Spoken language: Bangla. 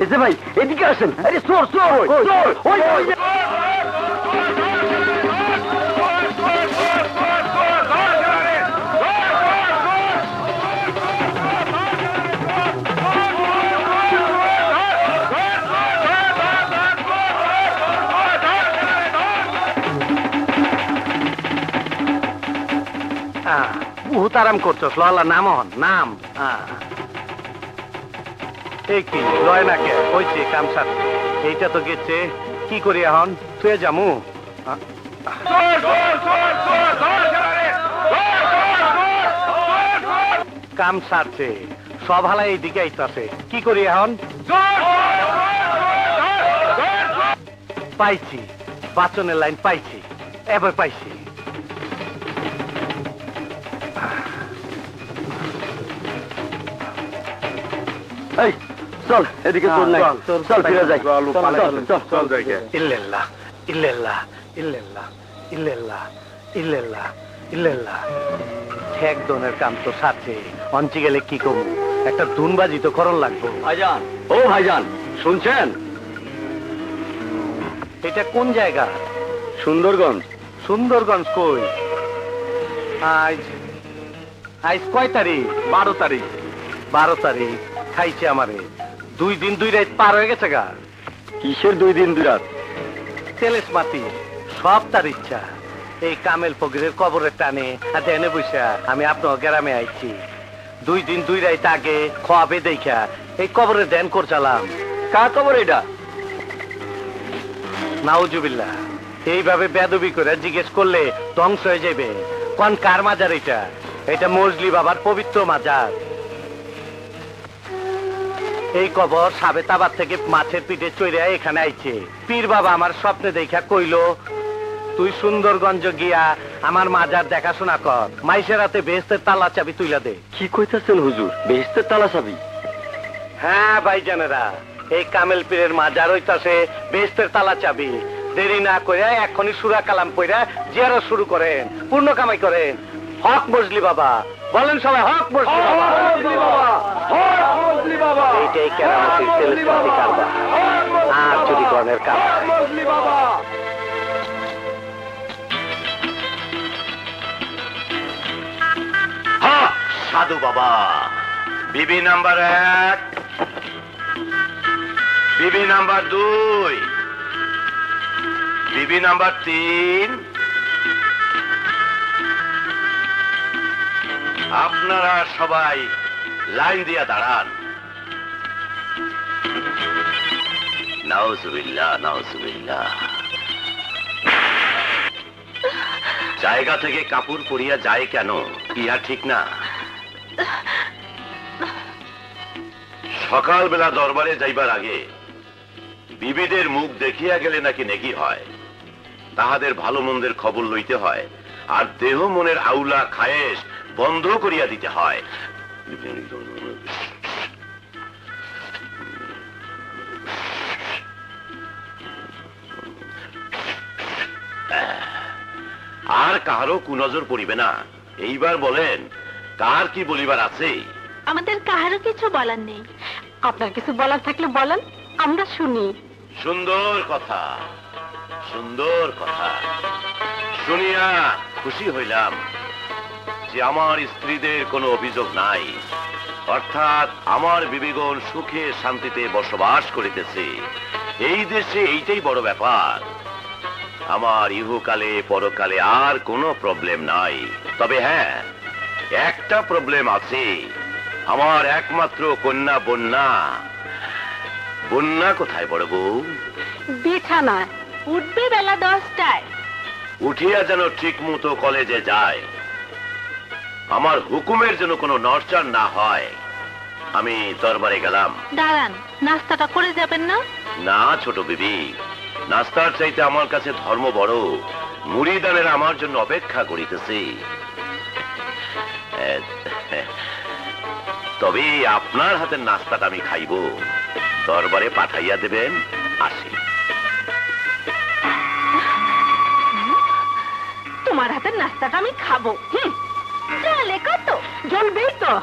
এসে ভাই এদিকে আসেন আরে চোর চোর চোর ওই ওই বহুত আরাম করছস ললা নাম হন নাম আহ। এই কি লয় না কে এইটা তো গেছে, কি করি এখন? তুই যামু? কাম সারছে, সব হালা এইদিকে আইতাছে। কি করি এখন? পাইছি, বাচনের লাইন পাইছি, এবার পাইছি। এই চল এদিকে নাই চল, ফিরে যাই। চল, চল চল চল, চল ইল্লাল্লাহ ইল্লাল্লাহ ইল্লাল্লাহ ইল্লাল্লাহ ইল্লাল্লাহ ইল্লাল্লাহ ঠেক দনের কাম তো সাথে। অঞ্চি গেলে কি করব? একটা দুনবাজি তো করণ লাগবো। ভাইজান ও ভাইজান শুনছেন? এটা কোন জায়গা? সুন্দরগঞ্জ। সুন্দরগঞ্জ কই? আজ আজ কয় তারিখ? বারো তারিখ। বারো তারিখ খাইছে আমারে। দুই দিন দুই রাত পার হয়ে গেছে গা। কিসের দুই দিন দুই রাত? তেলেস মাতি সব তার ইচ্ছা। এই কামেল ফকিরের কবরের টানে আর এনে বৈশা আমি আপনার গ্রামে আইছি। দুই দিন দুই রাত আগে খোয়াবে দেখা এই কবরে ধ্যান করছিলাম কার খবর এটা নাউজুবিল্লা এইভাবে বেদবি করে জিজ্ঞেস করলে ধ্বংস হয়ে যাবে কোন কার মাজার এটা এটা মজলি বাবার পবিত্র মাজার। এই কবর সাবেতাবাদ থেকে মাছের পিঠে চড়িয়া এখানে আইছে। পীর বাবা আমার স্বপ্নে দেখা কইলো তুই সুন্দরগঞ্জ গিয়া আমার মাজার দেখাশোনা কর। মাইসের রাতে বেহেস্তের তালা চাবি তুইলা দে। কি কইতাছেন হুজুর? বেহেস্তের তালা চাবি? হ্যাঁ ভাই ভাইজানেরা এই কামেল পীরের মাজার হইতাছে বেহেস্তের তালা চাবি। দেরি না করে এখনই সুরা কালাম পইরা জিয়ারা শুরু করেন পূর্ণ কামাই করেন। হক মজলি বাবা বলেন সবাই হক মজলি বাবা। এইটাই কেরামতির তেলেসমাতি কারবার আর চুরিকরণের কাজ সাধু বাবা। বিবি নাম্বার এক। বিবি নাম্বার দুই। বিবি নাম্বার তিন। আপনারা সবাই লাইন দিয়া দাঁড়ান। জায়গা থেকে কাপড় পরিয়া যায় কেন? ইহা ঠিক না। সকালবেলা দরবারে যাইবার আগে বিবিদের মুখ দেখিয়া গেলে নাকি নেকি হয়? তাহাদের ভালো মন্দের খবর লইতে হয়, আর দেহ মনের আউলা খায়েশ বন্ধ করিয়া দিতে হয়। আর কাহারও কুনজর পড়িবে না। এইবার বলেন কার কি বলিবার আছে? আমাদের কাহারও কিছু বলার নেই। আপনার কিছু বলার থাকলে বলেন আমরা শুনি। সুন্দর কথা সুন্দর কথা। শুনিয়া খুশি হইলাম যে আমার স্ত্রীদের কোনো অভিযোগ নাই। অর্থাৎ আমার বিবেগন সুখে শান্তিতে বসবাস করিতেছে। এই দেশে এইটাই বড় ব্যাপার। আমার ইহুকালে পরকালে আর কোনো প্রবলেম নাই। তবে হ্যাঁ একটা প্রবলেম আছে। আমার একমাত্র কন্যা বন্যা। বন্যা কোথায় বড় বউ? বিছানায়। উঠবে বেলা দশটায়। উঠিয়া যেন ঠিক মতো কলেজে যায়। আমার হুকুমের জন্য কোনো নরচার না হয়। আমি দরবারে গেলাম। দাঁড়ান নাস্তাটা করে যাবেন না? না ছোট বিবি। নাস্তার চাইতে আমার কাছে ধর্ম বড়। মুড়িদানের আমার জন্য অপেক্ষা করিতেছে। তবে আপনার হাতের নাস্তাটা আমি খাইব। দরবারে পাঠাইয়া দেবেন, আসি। তোমার হাতের নাস্তাটা আমি খাব কত? জ্বলবেই তো।